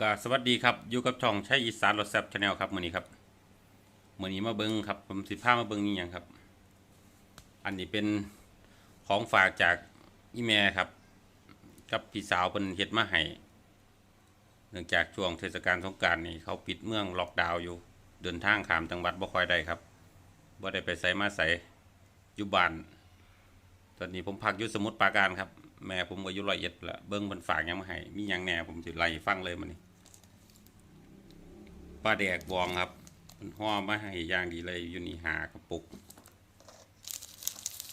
ก็สวัสดีครับอยู่กับช่องใช้อีสานรถแซบชาแนลครับมือนี้ครับมือนี้มาเบิ่งครับผมสิพามาเบิ่งนี่ยังครับ อันนี้เป็นของฝากจากอีแม่ครับ กับพี่สาวเพิ่นเฮ็ดมาให้เนื่องจากช่วงเทศกาลสงกรานต์นี่เขาปิดเมืองล็อกดาวน์อยู่เดินทางข้ามจังหวัดบ่ค่อยได้ครับบ่ได้ไปไสมาไสอยู่บ้านตอนนี้ผมพักอยู่สมุทรปราการครับ แม่ผมก็อยู่ร้อยเอ็ดละเบิ้งเพิ่นฝากยังมาให้มียังแหน่ผมสิไล่ฟังเลยมันนี่ปลาแดกบองครับเพิ่นห่อมาให้ย่างดีเลยอยู่นี่หากระปุก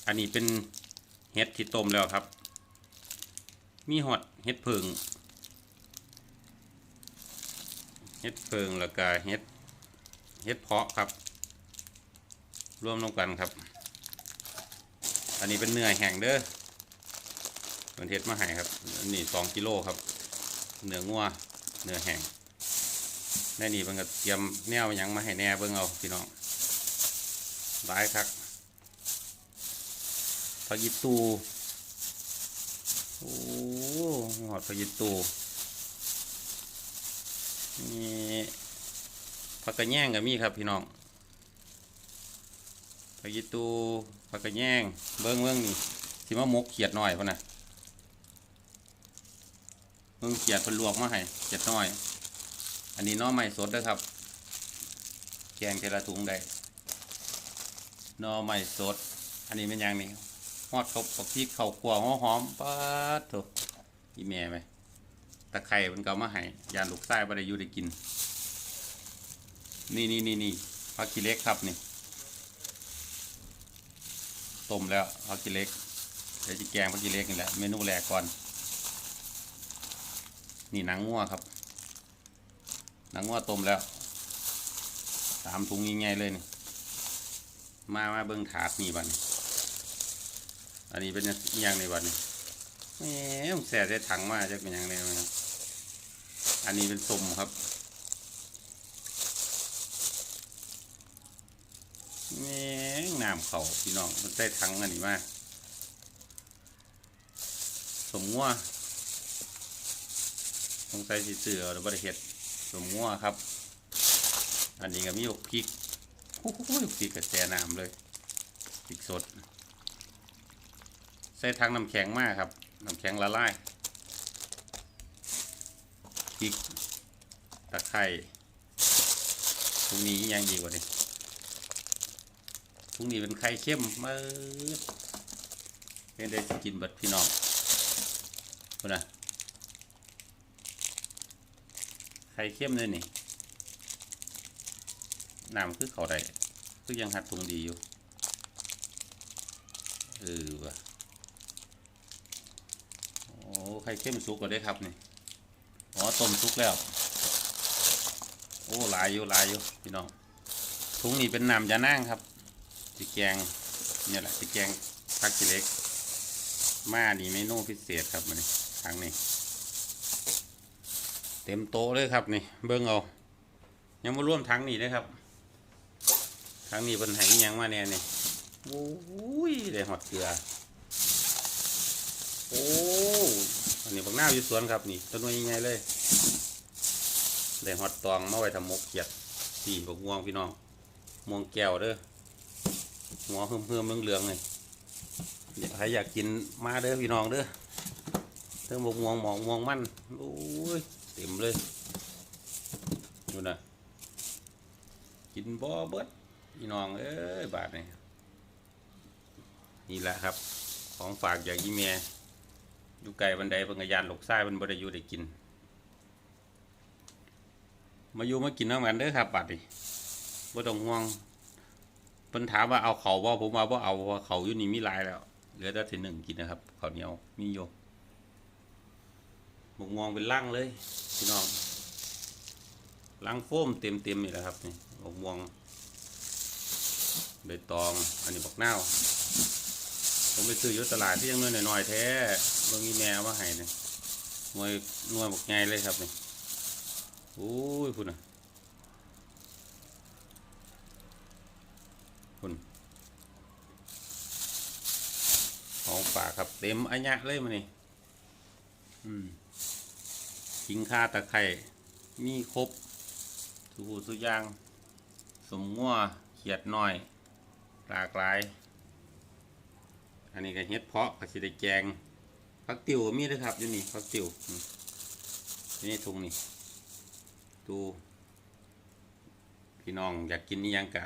อันนี้เป็นเห็ดที่ต้มแล้วครับ มีหอดเห็ดเพิงเห็ดเพิงแล้วก็เห็ดเห็ดเพาะครับ รวมลงกันครับ อันนี้เป็นเนื้อแห้งเด้อ เป็นเทศมาให้ครับอันนี้สองกิโลครับ เนื้องัวเนื้อแห้งในนี่เพิ่นก็เตรียมแนวยังมาให้แน่เบิ่งเอาพี่น้องหลายคักผักยีตูโอ้หอดผักยีตูนี่ผักกระแยงก็มีครับพี่น้องผักยีตูผักกระแยงเบิ้งเบิ้งนี่สิมามกเขียดหน่อยพ่นนะ เบิ้งเขียดเพิ่นลวกมาให้เขียดน้อย อันนี้น้อใหม่สดเด้อครับ แกงเทละถุงได้น้อใหม่สด อันนี้เป็นยังนี่ฮอดเขาปักพริกเขาขัวหัวหอมปัดโถอีแม่ไหมตะไคร้มันก็เอามาให้ยานลูกไส้บ่ได้อยู่ได้กิน นี่นี่นี่นี่ผักขี้เล็กครับนี่ต้มแล้วผักกีเล็กเดี๋ยวจะแกงผักกีเล็กนี่แหละเมนูแรกก่อน นี่หนังงัวครับ หนังงัวต้มแล้วสามถุงง่ายๆเลยนี่มามาเบิ้งถาดนี่บัดนอันนี้เป็นอย่างในบัดนี้แหมแส่ใส่ถังมาจะเป็นอย่างไรนะอันนี้เป็นส้มครับแหมน้ำเขาพี่น้องมันใส่ถังอันนี้มาสมงัว สงสัยสิเสือหรือบ่ได้เห็ดสมงัวครับ อันนี้ก็มีอกพริกโอ้โหพริกกระแสน้ำเลยพริกสด ใส่ถังน้ำแข็งมากครับน้ำแข็งละลายพริกตะไคร้ตรงนี้ยังดีกว่านี้ตรงนี้เป็นไข่เข้มมืดเป็นได้สิกินบัดพี่น้องคุณนะไข่เข้มเลยนี่น้ำคือเขาได้คือยังหัดตรงดีอยู่เออวะโอ้ไข่เข้มสุกก็ได้ครับนี่อ๋อต้มสุกแล้ว โอ้หลายอยู่หลายอยู่พี่น้องถุงนี้เป็นน้ำยานั่งครับสีแกงเนี่ยแหละสีแกงผักกีเล็กมานี่เมนูพิเศษครับมันนี่ทางนี้ ต็มโต๊ะเลยครับนี่เบิ้งเอา ยังมาร่วมทั้งนี้เลยครับทั้งนี้เป็นไหยังมาเนี่ยนี่โอ้ยได้หอดเกลือ โอ้อันนี้บักหน้าอยู่สวนครับนี่ต้นไม้ใหญ่เลยได้หอดตองมาไว้ทำมกเขียดสี่บกม่วงพี่น้องม่วงแก้วเด้อหัวเพิ่มๆเหลืองๆเลยอยากใครอยากกินมาเด้อพี่น้องเด้อเติมบกม่วงหมองม่วงมันโอ้ย เต็มเลยดูนะกินบ่เบิดพี่น้องเอ้ยบาทนี่นี่แหละครับ ของฝากจากอีเมียอยู่ไกลบันไดเพิ่งยานหลกไส้มันบดอยู่ได้กิน มาอยู่มากินน้ำกันเด้อครับบัดนี้บ่ต้องห่วงเพิ่นถามว่าเอาเขาบ่ผมว่าบ่เอาเพราะว่าเขาอยู่นี่มีหลายแล้วเหลือแต่ทีหนึ่งกินนะครับเขาเหนียวมีอยู่ มกม่วงเป็นลังเลยพี่น้องลังโฟมเต็มเต็มนี่แหละครับนี่หมกม่วงใบตอง อันนี้บักนาผมไปซื้ออยู่ตลาดที่ยังน้อยหน่อยๆแท้เบิ่งอีแมวมาให้เนี่ยหน่วยหน่วยบักใหญ่เลยครับนี่โอ้ยคุณน่ะคุณของฝากครับเต็มอัญญะเลยมานี่อืม ขิงข่าตะไคร้มีครบสุหูสุอยาง สมงัวเขียดหน้อย หลากหลาย อันนี้ก็เฮ็ดเพาะก็สิได้แกงผักติ๋วก็มีเด้วยครับอยู่นี่ผักติ๋วอืมอยู่ในถุงนี่ดูพี่น้องอยากกินนี่ยังกะ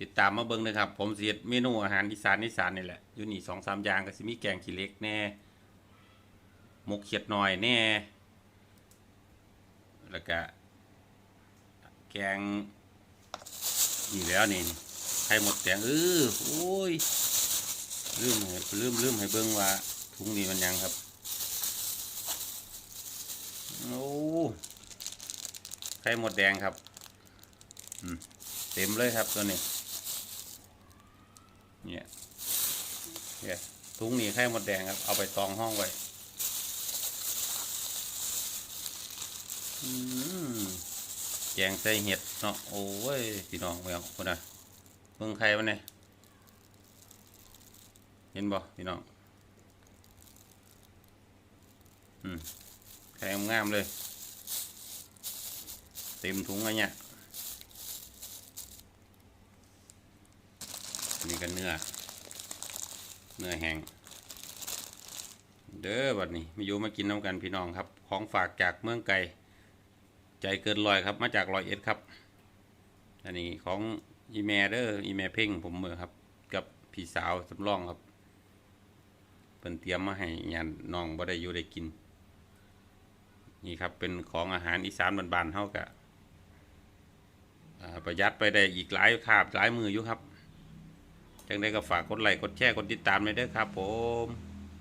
ติดตามมาเบิ่งเลยครับ ผมเสิเฮ็ดเมนูอาหารอีสานอีสานนี่แหละอยู่นี่สองสามอย่างก็สิมีแกงขี้เล็กแน่ หมกเขียดหน้อยแน่ แล้วก็แกงนี่แล้วนี่ไข่หมดแดงเออโอ้ยลืมให้ลืมลืมให้เบิ่งว่าถุงนี้มันยังครับโอ้ไข่หมดแดงครับเต็มเลยครับตัวนี้เนี่ยเนี่ยถุงนี้ไข่หมดแดงครับเอาไปตองห้องไว้อืม แกงใส่เห็ดเนาะโอ้ยพี่น้องเมืองคนน่ะเมืองใครวะเนี่ยเห็นบ่พี่น้องอืมไข่งามเลย เต็มถุงเลยเนี่ยนี่ก็เนื้อ เนื้อแห้งเด้อบัดนี้มาอยู่มากินน้ำกันพี่น้องครับ ของฝากจากเมืองไก่ ใจเกินลอยครับ มาจากลอยเอ็ดครับ อันนี้ของอีเมเดอร์อีเมเพ่งผมมือครับ กับพี่สาวสำรองครับเป็นเตรียมมาให้ยานน้องบ่ได้อยู่ได้กิน นี่ครับเป็นของอาหารอีสานบานๆเท่ากับประหยัดไปได้อีกหลายคาบหลายมืออยู่ครับจังได้ก็ฝากกดไลค์กดแชร์กดติดตามเลยเด้อครับผม